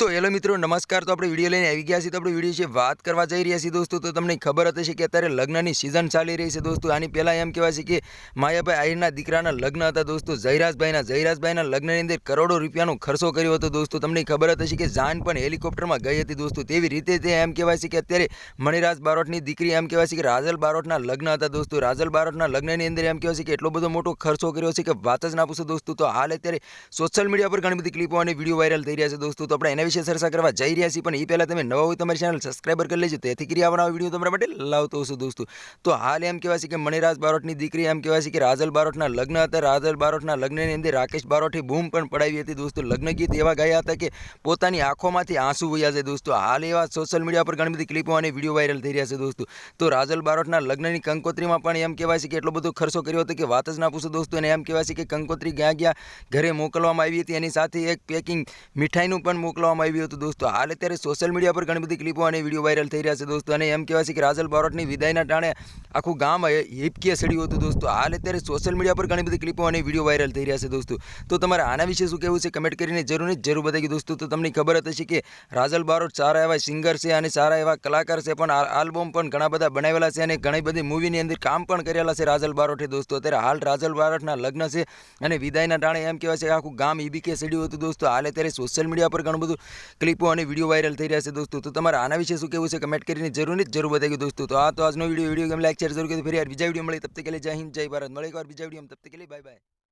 તો હેલો મિત્રો, નમસ્કાર. તો આપણે વીડિયો લઈને આવી ગયા છીએ. તો આપણે વીડિયો છે વાત કરવા જઈ રહ્યા છીએ દોસ્તો. તો તમને ખબર હતી કે અત્યારે લગ્નની સિઝન ચાલી રહી છે દોસ્તો. આની પહેલાં એમ કહેવાય છે કે માયાભાઈ આહિરના દીકરાના લગ્ન હતા દોસ્તો. જયરાજભાઈના જયરાજભાઈના લગ્નની અંદર કરોડો રૂપિયાનો ખર્ચો કર્યો હતો દોસ્તો. તમને ખબર હતી કે જાન પણ હેલિકોપ્ટરમાં ગઈ હતી દોસ્તો. તેવી રીતે તે એમ કહેવાય છે કે અત્યારે મણિરાજ બારોટની દીકરી એમ કહેવાય છે કે રાજલ બારોટના લગ્ન હતા દોસ્તો. રાજલ બારોટના લગ્નની અંદર એમ કહેવાય છે કે એટલો બધો મોટો ખર્ચો કર્યો છે કે વાત જ ના પૂછો દોસ્તો. તો હાલ અત્યારે સોશિયલ મીડિયા પર ઘણી બધી ક્લિપો અને વીડિયો વાયરલ થઈ રહ્યા છે દોસ્તો. તો આપણે એના વિશે ચર્ચા કરવા જઈ રહ્યા છીએ. પણ એ પહેલાં તમે નવા હોય તમારી ચેનલ સબસ્ક્રાઈબર કરી લેજો. તેથી કરી આવવાના વીડિયો તમારા માટે લાવતો છું દોસ્તો. તો હાલ એમ કહેવાય છે કે મણિરાજ બારોટની દીકરી, એમ કહેવાય છે કે રાજલ બારોટના લગ્ન હતા. રાજલ બારોટના લગ્નની અંદર રાકેશ બારોટે બૂમ પણ પડાવી હતી દોસ્તો. લગ્ન ગીત એવા ગાયા હતા કે પોતાની આંખોમાંથી આંસુ વહ્યા છે દોસ્તો. હાલ એવા સોશિયલ મીડિયા પર ઘણી બધી ક્લિપો અને વીડિયો વાયરલ થઈ રહ્યા છે દોસ્તો. તો રાજલ બારોટના લગ્નની કંકોત્રીમાં પણ એમ કહેવાય છે કે એટલો બધો ખર્ચો કર્યો હતો કે વાત જ ના પૂછો દોસ્તો. અને એમ કહેવાય છે કે કંકોત્રી ગયા ગયા ઘરે મોકલવામાં આવી હતી. એની સાથે એક પેકિંગ મીઠાઈનું પણ મોકલવામાં આવ્યું હતું દોસ્તો. હાલ અત્યારે સોશિયલ મીડિયા પર ઘણી બધી ક્લિપો અને વીડિયો વાયરલ થઈ રહ્યા છે દોસ્તો. અને એમ કહેવાય છે કે રાજલ બારોટની વિદાયના ટાણે આખું ગામ હિપકીએ સડ્યું હતું દોસ્તો. હાલ અત્યારે સોશિયલ મીડિયા પર ઘણી બધી ક્લિપો અને વીડિયો વાયરલ થઈ રહ્યા છે દોસ્તો. તો તમારે આના વિશે શું કહેવું છે? કમેન્ટ કરીને જરૂર જરૂર બતાવી દોસ્તો. તો તમને ખબર હતી કે રાજલ બારોટ સારા એવા સિંગર છે અને સારા એવા કલાકાર છે. પણ આલ્બમ પણ ઘણા બધા બનાવેલા છે અને ઘણી બધી મૂવીની અંદર કામ પણ કરેલા છે રાજલ બારોટે દોસ્તો. અત્યારે હાલ રાજલ બારોટના લગ્ન છે અને વિદાયના ટાણે એમ કહેવાય છે આખું ગામ ઈબીકે સડ્યું હતું દોસ્તો. હાલ અત્યારે સોશિયલ મીડિયા પર ઘણું બધું ક્લિપો અને વીડિયો વાયરલ થઈ રહ્યા છે દોસ્તો. તો તમારે આના વિશે શું કહેવું છે? કમેન્ટ કરીને જરૂર જરૂર બતાવી દોસ્તો. તો આ તો આજનો વીડિયો વીડિયો ગમે लाइक शेयर जरूर कर फिर यार बीजा वीडियो मिले तब तक के लिए जय हिंद जय भारत मिले एक और बीजा वीडियो तब तक के लिए बाय बाय